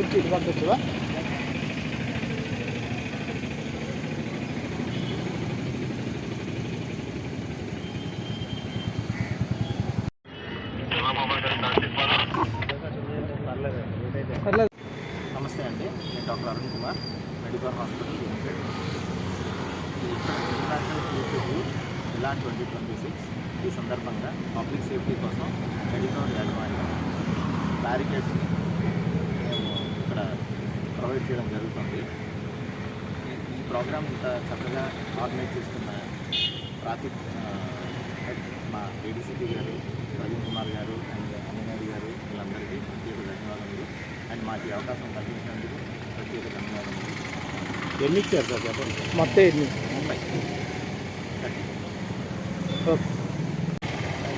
ఇటు పంపించవా? పర్లేదు నమస్తే అండి నేను doctor Arun Kumar medical hospital limited. International field ఇలాన్ ట్వంటీ ట్వంటీ సిక్స్ ఈ సందర్భంగా పబ్లిక్ సేఫ్టీ కోసం మెడికల్ యాజమాన్యం బ్యారికేడ్స్ని ప్రొవైడ్ చేయడం జరుగుతుంది. ఈ- ప్రోగ్రామ్ ఇంత చక్కగా ఆర్గనైజ్ చేస్తున్న ట్రాఫిక్ మా ఏడీసీపీ గారు ప్రవీణ్ కుమార్ గారు అండ్ అనినాయుడు గారు వీళ్ళందరికీ ప్రత్యేక ధన్యవాదములు. అండ్ మాకు అవకాశం కల్పించినందుకు ప్రత్యేక ధన్యవాదములు. ఎన్ని ఇచ్చారు సార్ చెప్పండి మొత్తం ఎన్ని? ముప్పై.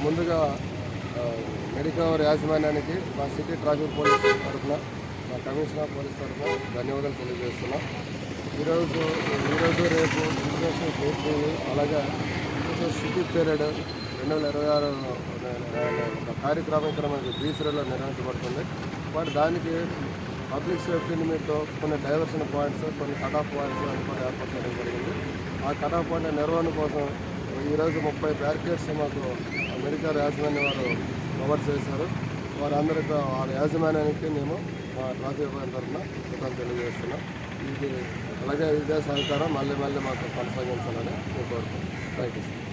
ముందుగా మెడికవర్ యాజమాన్యానికి మా సిటీ ట్రాఫిక్ పోలీస్ తరఫున మా కమిషనర్ పోలీస్ తరఫున ధన్యవాదాలు తెలియజేస్తున్నాం. ఈరోజు ఈరోజు రేపు ఇంటర్నేషనల్ ఫేక్ డే అలాగే ఇంటర్నేషనల్ సిటీ పీరియడ్ రెండు వేల ఇరవై ఆరు కార్యక్రమం ఇక్కడ మనకి బీచ్ రోడ్లో నిర్వహించబడుతుంది. మరి దానికి పబ్లిక్ సేఫ్టీ నిమిత్తం కొన్ని డైవర్షన్ పాయింట్స్ కొన్ని కట్ ఆఫ్ పాయింట్స్ అని కూడా ఏర్పాటు చేయడం జరిగింది. ఆ కట్ ఆఫ్ పాయింట్ నిర్వహణ కోసం ఈరోజు ముప్పై బ్యారికేడ్స్ మాకు అమెరికా యాజమాన్యం వారు కవర్ చేశారు. వారందరికీ వారి యాజమాన్యానికి మేము మా ట్రాఫిక్ భవన్ తరఫున కృతజ్ఞతలు తెలియజేస్తున్నాం. ఇది అలాగే ఇదే సహకారం మళ్ళీ మళ్ళీ మాకు కొనసాగించాలని మేము కోరుకుంటున్నాం. Thank you sir.